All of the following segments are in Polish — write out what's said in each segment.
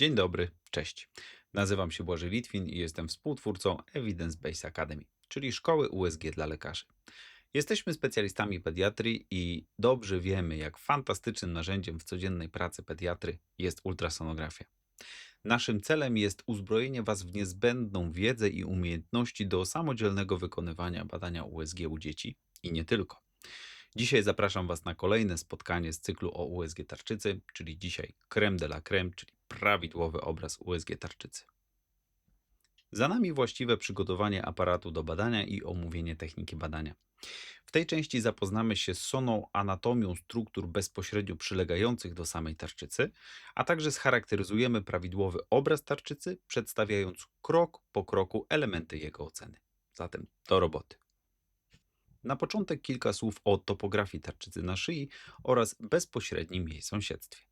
Dzień dobry, cześć. Nazywam się Błażej Litwin i jestem współtwórcą Evidence Base Academy, czyli szkoły USG dla lekarzy. Jesteśmy specjalistami pediatrii i dobrze wiemy, jak fantastycznym narzędziem w codziennej pracy pediatry jest ultrasonografia. Naszym celem jest uzbrojenie Was w niezbędną wiedzę i umiejętności do samodzielnego wykonywania badania USG u dzieci i nie tylko. Dzisiaj zapraszam Was na kolejne spotkanie z cyklu o USG tarczycy, czyli dzisiaj creme de la creme, czyli prawidłowy obraz USG tarczycy. Za nami właściwe przygotowanie aparatu do badania i omówienie techniki badania. W tej części zapoznamy się z soną anatomią struktur bezpośrednio przylegających do samej tarczycy, a także scharakteryzujemy prawidłowy obraz tarczycy, przedstawiając krok po kroku elementy jego oceny. Zatem do roboty. Na początek kilka słów o topografii tarczycy na szyi oraz bezpośrednim jej sąsiedztwie.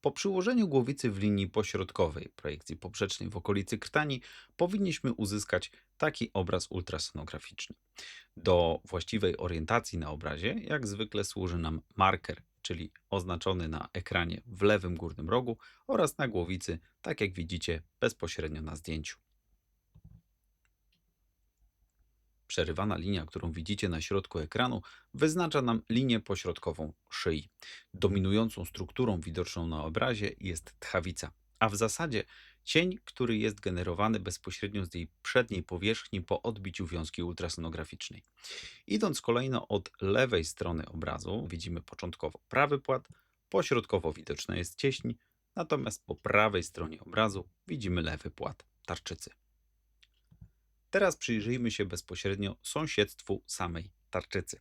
Po przyłożeniu głowicy w linii pośrodkowej projekcji poprzecznej w okolicy krtani powinniśmy uzyskać taki obraz ultrasonograficzny. Do właściwej orientacji na obrazie jak zwykle służy nam marker, czyli oznaczony na ekranie w lewym górnym rogu oraz na głowicy, tak jak widzicie bezpośrednio na zdjęciu. Przerywana linia, którą widzicie na środku ekranu, wyznacza nam linię pośrodkową szyi. Dominującą strukturą widoczną na obrazie jest tchawica, a w zasadzie cień, który jest generowany bezpośrednio z jej przedniej powierzchni po odbiciu wiązki ultrasonograficznej. Idąc kolejno od lewej strony obrazu, widzimy początkowo prawy płat, pośrodkowo widoczna jest cieśń, natomiast po prawej stronie obrazu widzimy lewy płat tarczycy. Teraz przyjrzyjmy się bezpośrednio sąsiedztwu samej tarczycy.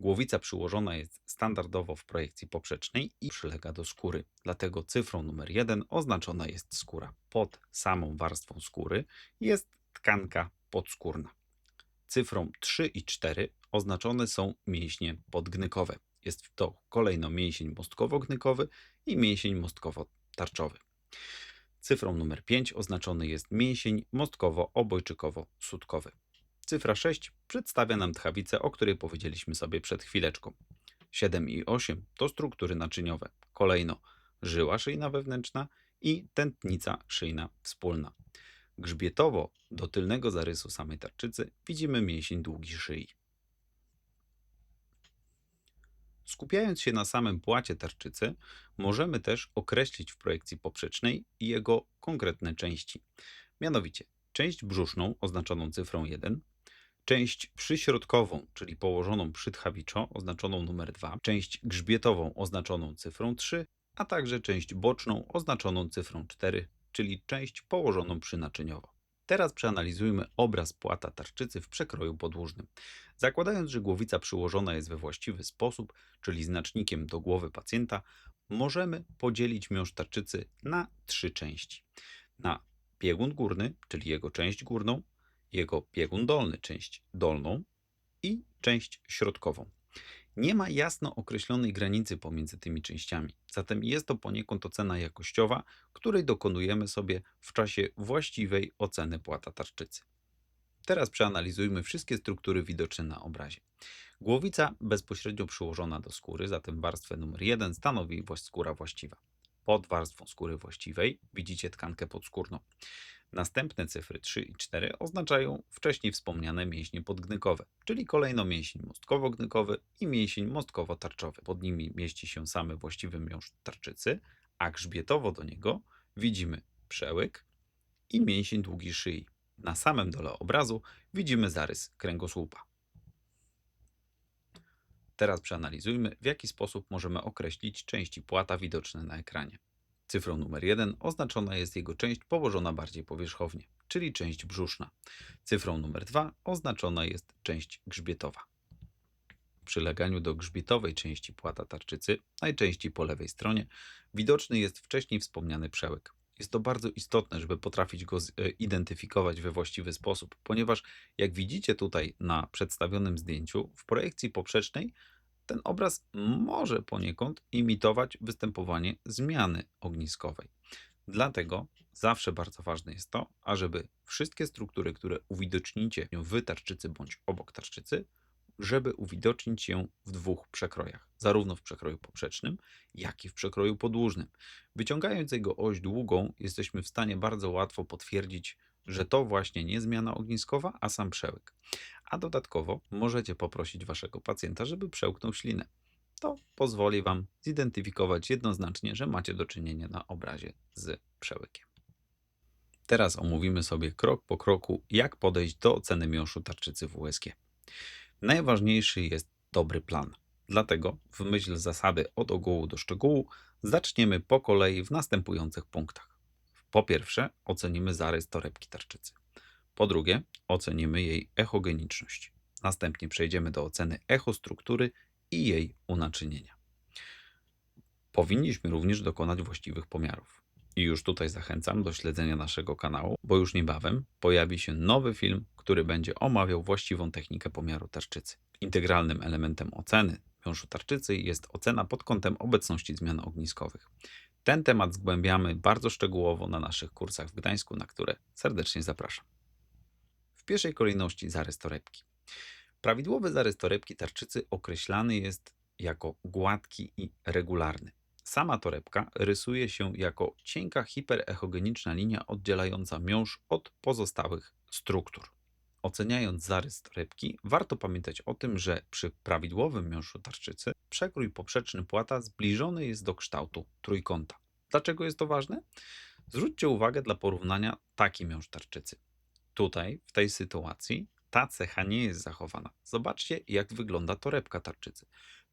Głowica przyłożona jest standardowo w projekcji poprzecznej i przylega do skóry. Dlatego cyfrą numer 1 oznaczona jest skóra. Pod samą warstwą skóry jest tkanka podskórna. Cyfrą 3 i 4 oznaczone są mięśnie podgnykowe. Jest to kolejno mięsień mostkowo-gnykowy i mięsień mostkowo-tarczowy. Cyfrą numer 5 oznaczony jest mięsień mostkowo-obojczykowo-sutkowy. Cyfra 6 przedstawia nam tchawicę, o której powiedzieliśmy sobie przed chwileczką. 7 i 8 to struktury naczyniowe. Kolejno żyła szyjna wewnętrzna i tętnica szyjna wspólna. Grzbietowo do tylnego zarysu samej tarczycy widzimy mięsień długi szyi. Skupiając się na samym płacie tarczycy, możemy też określić w projekcji poprzecznej jego konkretne części. Mianowicie część brzuszną oznaczoną cyfrą 1, część przyśrodkową, czyli położoną przytchawiczo oznaczoną numer 2, część grzbietową oznaczoną cyfrą 3, a także część boczną oznaczoną cyfrą 4, czyli część położoną przynaczyniowo. Teraz przeanalizujmy obraz płata tarczycy w przekroju podłużnym. Zakładając, że głowica przyłożona jest we właściwy sposób, czyli znacznikiem do głowy pacjenta, możemy podzielić miąższ tarczycy na trzy części. Na biegun górny, czyli jego część górną, jego biegun dolny, część dolną i część środkową. Nie ma jasno określonej granicy pomiędzy tymi częściami, zatem jest to poniekąd ocena jakościowa, której dokonujemy sobie w czasie właściwej oceny płata tarczycy. Teraz przeanalizujmy wszystkie struktury widoczne na obrazie. Głowica bezpośrednio przyłożona do skóry, zatem warstwę numer 1 stanowi skóra właściwa. Pod warstwą skóry właściwej widzicie tkankę podskórną. Następne cyfry 3 i 4 oznaczają wcześniej wspomniane mięśnie podgnykowe, czyli kolejno mięsień mostkowo-gnykowy i mięsień mostkowo-tarczowy. Pod nimi mieści się samy właściwy miąższ tarczycy, a grzbietowo do niego widzimy przełyk i mięsień długi szyi. Na samym dole obrazu widzimy zarys kręgosłupa. Teraz przeanalizujmy, w jaki sposób możemy określić części płata widoczne na ekranie. Cyfrą numer 1 oznaczona jest jego część położona bardziej powierzchownie, czyli część brzuszna. Cyfrą numer 2 oznaczona jest część grzbietowa. W przyleganiu do grzbietowej części płata tarczycy, najczęściej po lewej stronie, widoczny jest wcześniej wspomniany przełyk. Jest to bardzo istotne, żeby potrafić go zidentyfikować we właściwy sposób, ponieważ jak widzicie tutaj na przedstawionym zdjęciu, w projekcji poprzecznej ten obraz może poniekąd imitować występowanie zmiany ogniskowej. Dlatego zawsze bardzo ważne jest to, ażeby wszystkie struktury, które uwidocznicie w tarczycy bądź obok tarczycy, żeby uwidocznić ją w dwóch przekrojach, zarówno w przekroju poprzecznym, jak i w przekroju podłużnym. Wyciągając jego oś długą, jesteśmy w stanie bardzo łatwo potwierdzić, że to właśnie nie zmiana ogniskowa, a sam przełyk. A dodatkowo możecie poprosić waszego pacjenta, żeby przełknął ślinę. To pozwoli wam zidentyfikować jednoznacznie, że macie do czynienia na obrazie z przełykiem. Teraz omówimy sobie krok po kroku, jak podejść do oceny miąższu tarczycy w USG. Najważniejszy jest dobry plan. Dlatego, w myśl zasady od ogółu do szczegółu, zaczniemy po kolei w następujących punktach. Po pierwsze, ocenimy zarys torebki tarczycy. Po drugie, ocenimy jej echogeniczność. Następnie przejdziemy do oceny echostruktury i jej unaczynienia. Powinniśmy również dokonać właściwych pomiarów. I już tutaj zachęcam do śledzenia naszego kanału, bo już niebawem pojawi się nowy film, który będzie omawiał właściwą technikę pomiaru tarczycy. Integralnym elementem oceny miąższu tarczycy jest ocena pod kątem obecności zmian ogniskowych. Ten temat zgłębiamy bardzo szczegółowo na naszych kursach w Gdańsku, na które serdecznie zapraszam. W pierwszej kolejności zarys torebki. Prawidłowy zarys torebki tarczycy określany jest jako gładki i regularny. Sama torebka rysuje się jako cienka hiperechogeniczna linia oddzielająca miąższ od pozostałych struktur. Oceniając zarys torebki, warto pamiętać o tym, że przy prawidłowym miąższu tarczycy przekrój poprzeczny płata zbliżony jest do kształtu trójkąta. Dlaczego jest to ważne? Zwróćcie uwagę dla porównania taki miąższ tarczycy. Tutaj, w tej sytuacji, ta cecha nie jest zachowana. Zobaczcie, jak wygląda torebka tarczycy.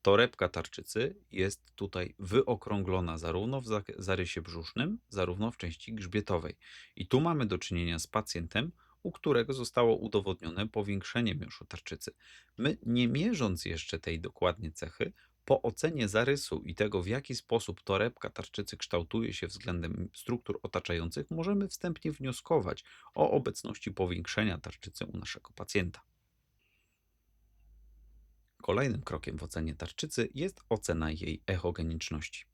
Torebka tarczycy jest tutaj wyokrąglona zarówno w zarysie brzusznym, zarówno w części grzbietowej. I tu mamy do czynienia z pacjentem, u którego zostało udowodnione powiększenie miąższu tarczycy. My, nie mierząc jeszcze tej dokładnie cechy, po ocenie zarysu i tego, w jaki sposób torebka tarczycy kształtuje się względem struktur otaczających, możemy wstępnie wnioskować o obecności powiększenia tarczycy u naszego pacjenta. Kolejnym krokiem w ocenie tarczycy jest ocena jej echogeniczności.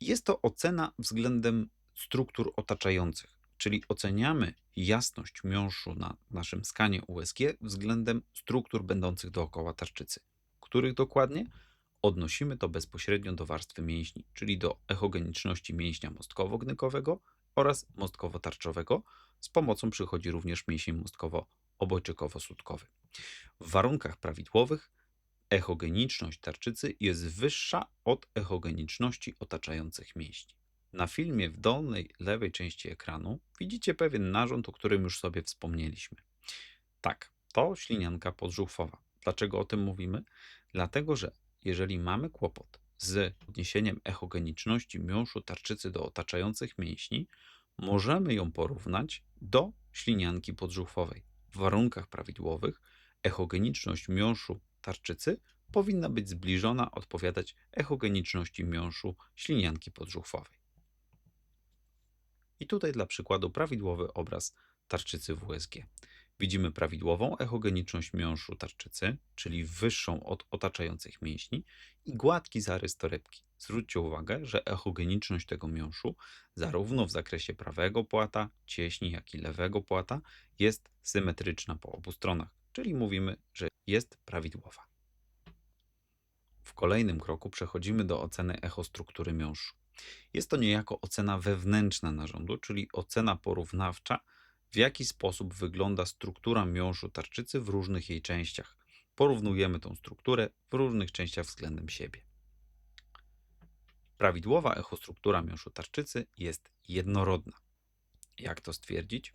Jest to ocena względem struktur otaczających, czyli oceniamy jasność miąższu na naszym skanie USG względem struktur będących dookoła tarczycy. Których dokładnie? Odnosimy to bezpośrednio do warstwy mięśni, czyli do echogeniczności mięśnia mostkowo-gnykowego oraz mostkowo-tarczowego. Z pomocą przychodzi również mięsień mostkowo-obojczykowo-sutkowy. W warunkach prawidłowych echogeniczność tarczycy jest wyższa od echogeniczności otaczających mięśni. Na filmie w dolnej lewej części ekranu widzicie pewien narząd, o którym już sobie wspomnieliśmy. Tak, to ślinianka podżuchwowa. Dlaczego o tym mówimy? Dlatego, że jeżeli mamy kłopot z odniesieniem echogeniczności miąższu tarczycy do otaczających mięśni, możemy ją porównać do ślinianki podżuchwowej. W warunkach prawidłowych echogeniczność miąższu tarczycy powinna być zbliżona odpowiadać echogeniczności miąższu ślinianki podżuchwowej. I tutaj dla przykładu prawidłowy obraz tarczycy WSG. Widzimy prawidłową echogeniczność miąższu tarczycy, czyli wyższą od otaczających mięśni i gładki zarys torebki. Zwróćcie uwagę, że echogeniczność tego miąższu, zarówno w zakresie prawego płata, cieśni, jak i lewego płata, jest symetryczna po obu stronach, czyli mówimy, że jest prawidłowa. W kolejnym kroku przechodzimy do oceny echostruktury miąższu. Jest to niejako ocena wewnętrzna narządu, czyli ocena porównawcza, w jaki sposób wygląda struktura miąższu tarczycy w różnych jej częściach. Porównujemy tą strukturę w różnych częściach względem siebie. Prawidłowa echostruktura miąższu tarczycy jest jednorodna. Jak to stwierdzić?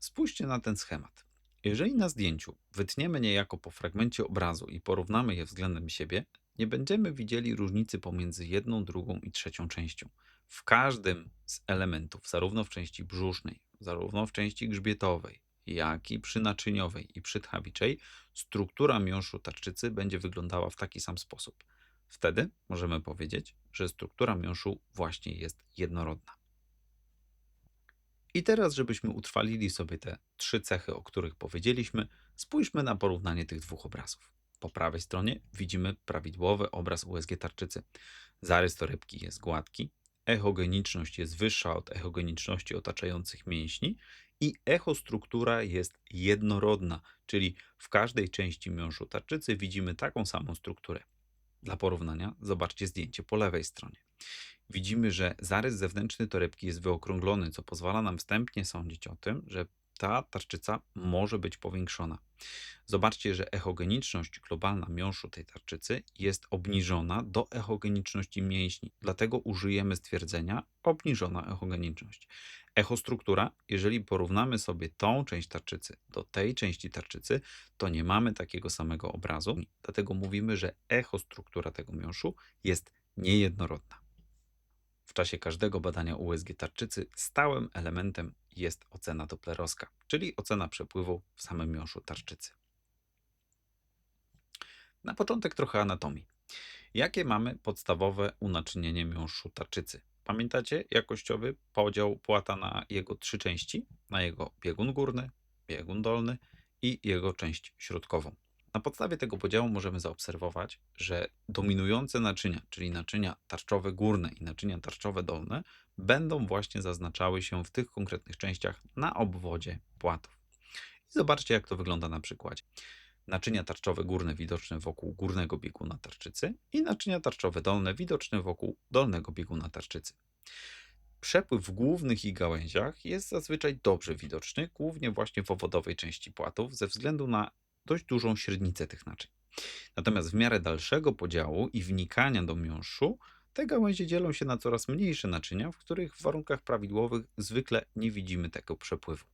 Spójrzcie na ten schemat. Jeżeli na zdjęciu wytniemy niejako po fragmencie obrazu i porównamy je względem siebie, nie będziemy widzieli różnicy pomiędzy jedną, drugą i trzecią częścią. W każdym z elementów, zarówno w części brzusznej, zarówno w części grzbietowej, jak i przy naczyniowej i przy tchawiczej, struktura miąższu tarczycy będzie wyglądała w taki sam sposób. Wtedy możemy powiedzieć, że struktura miąższu właśnie jest jednorodna. I teraz, żebyśmy utrwalili sobie te trzy cechy, o których powiedzieliśmy, spójrzmy na porównanie tych dwóch obrazów. Po prawej stronie widzimy prawidłowy obraz USG tarczycy. Zarys torebki jest gładki, echogeniczność jest wyższa od echogeniczności otaczających mięśni I echostruktura jest jednorodna, czyli w każdej części miąższu tarczycy widzimy taką samą strukturę. Dla porównania zobaczcie zdjęcie po lewej stronie. Widzimy, że zarys zewnętrzny torebki jest wyokrąglony, co pozwala nam wstępnie sądzić o tym, że ta tarczyca może być powiększona. Zobaczcie, że echogeniczność globalna miąższu tej tarczycy jest obniżona do echogeniczności mięśni. Dlatego użyjemy stwierdzenia obniżona echogeniczność. Echostruktura, jeżeli porównamy sobie tą część tarczycy do tej części tarczycy, to nie mamy takiego samego obrazu. Dlatego mówimy, że echostruktura tego miąższu jest niejednorodna. Czasie każdego badania USG tarczycy stałym elementem jest ocena doplerowska, czyli ocena przepływu w samym miąższu tarczycy. Na początek trochę anatomii. Jakie mamy podstawowe unaczynienie miąższu tarczycy? Pamiętacie jakościowy podział płata na jego trzy części? Na jego biegun górny, biegun dolny i jego część środkową. Na podstawie tego podziału możemy zaobserwować, że dominujące naczynia, czyli naczynia tarczowe górne i naczynia tarczowe dolne, będą właśnie zaznaczały się w tych konkretnych częściach na obwodzie płatów. I zobaczcie, jak to wygląda na przykładzie. Naczynia tarczowe górne widoczne wokół górnego bieguna tarczycy i naczynia tarczowe dolne widoczne wokół dolnego bieguna tarczycy. Przepływ w głównych ich gałęziach jest zazwyczaj dobrze widoczny, głównie właśnie w owodowej części płatów, ze względu na dość dużą średnicę tych naczyń. Natomiast w miarę dalszego podziału i wnikania do miąższu, te gałęzie dzielą się na coraz mniejsze naczynia, w których w warunkach prawidłowych zwykle nie widzimy tego przepływu.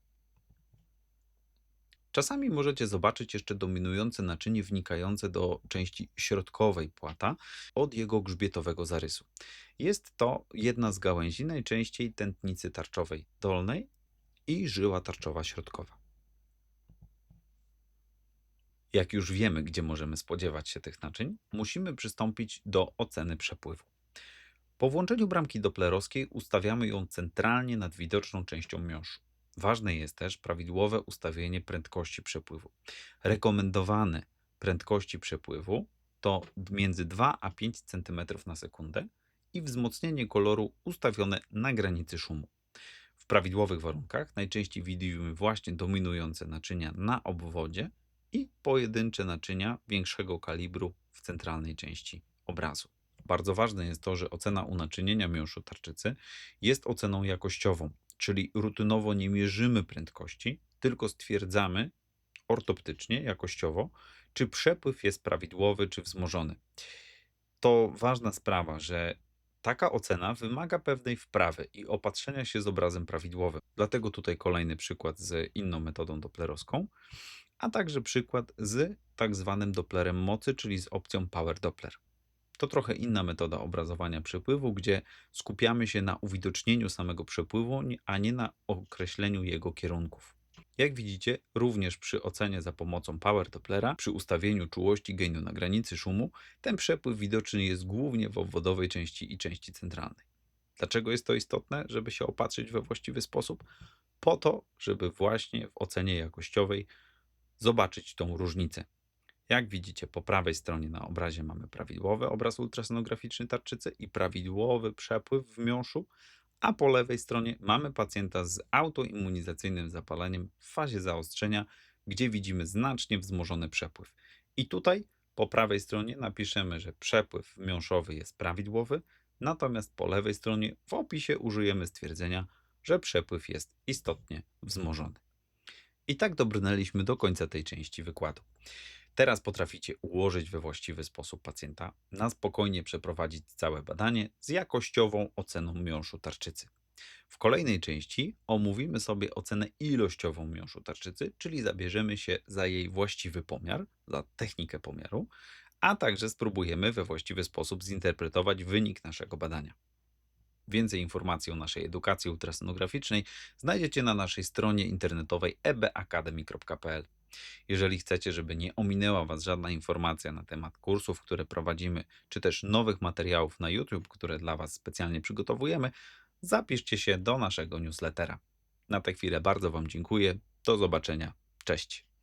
Czasami możecie zobaczyć jeszcze dominujące naczynie wnikające do części środkowej płata od jego grzbietowego zarysu. Jest to jedna z gałęzi najczęściej tętnicy tarczowej dolnej i żyła tarczowa środkowa. Jak już wiemy, gdzie możemy spodziewać się tych naczyń, musimy przystąpić do oceny przepływu. Po włączeniu bramki doplerowskiej ustawiamy ją centralnie nad widoczną częścią miąższu. Ważne jest też prawidłowe ustawienie prędkości przepływu. Rekomendowane prędkości przepływu to między 2 a 5 cm na sekundę i wzmocnienie koloru ustawione na granicy szumu. W prawidłowych warunkach najczęściej widzimy właśnie dominujące naczynia na obwodzie i pojedyncze naczynia większego kalibru w centralnej części obrazu. Bardzo ważne jest to, że ocena unaczynienia miąższu tarczycy jest oceną jakościową, czyli rutynowo nie mierzymy prędkości, tylko stwierdzamy ortoptycznie, jakościowo, czy przepływ jest prawidłowy czy wzmożony. To ważna sprawa, że taka ocena wymaga pewnej wprawy i opatrzenia się z obrazem prawidłowym. Dlatego tutaj kolejny przykład z inną metodą doplerowską, a także przykład z tak zwanym Dopplerem mocy, czyli z opcją Power Doppler. To trochę inna metoda obrazowania przepływu, gdzie skupiamy się na uwidocznieniu samego przepływu, a nie na określeniu jego kierunków. Jak widzicie, również przy ocenie za pomocą Power Dopplera, przy ustawieniu czułości gainu na granicy szumu, ten przepływ widoczny jest głównie w obwodowej części i części centralnej. Dlaczego jest to istotne, żeby się opatrzyć we właściwy sposób? Po to, żeby właśnie w ocenie jakościowej zobaczyć tą różnicę. Jak widzicie, po prawej stronie na obrazie mamy prawidłowy obraz ultrasonograficzny tarczycy i prawidłowy przepływ w miąższu, a po lewej stronie mamy pacjenta z autoimmunizacyjnym zapaleniem w fazie zaostrzenia, gdzie widzimy znacznie wzmożony przepływ. I tutaj po prawej stronie napiszemy, że przepływ miąższowy jest prawidłowy, natomiast po lewej stronie w opisie użyjemy stwierdzenia, że przepływ jest istotnie wzmożony. I tak dobrnęliśmy do końca tej części wykładu. Teraz potraficie ułożyć we właściwy sposób pacjenta, na spokojnie przeprowadzić całe badanie z jakościową oceną miąższu tarczycy. W kolejnej części omówimy sobie ocenę ilościową miąższu tarczycy, czyli zabierzemy się za jej właściwy pomiar, za technikę pomiaru, a także spróbujemy we właściwy sposób zinterpretować wynik naszego badania. Więcej informacji o naszej edukacji ultrasonograficznej znajdziecie na naszej stronie internetowej ebacademy.pl. Jeżeli chcecie, żeby nie ominęła Was żadna informacja na temat kursów, które prowadzimy, czy też nowych materiałów na YouTube, które dla Was specjalnie przygotowujemy, zapiszcie się do naszego newslettera. Na tę chwilę bardzo Wam dziękuję. Do zobaczenia. Cześć.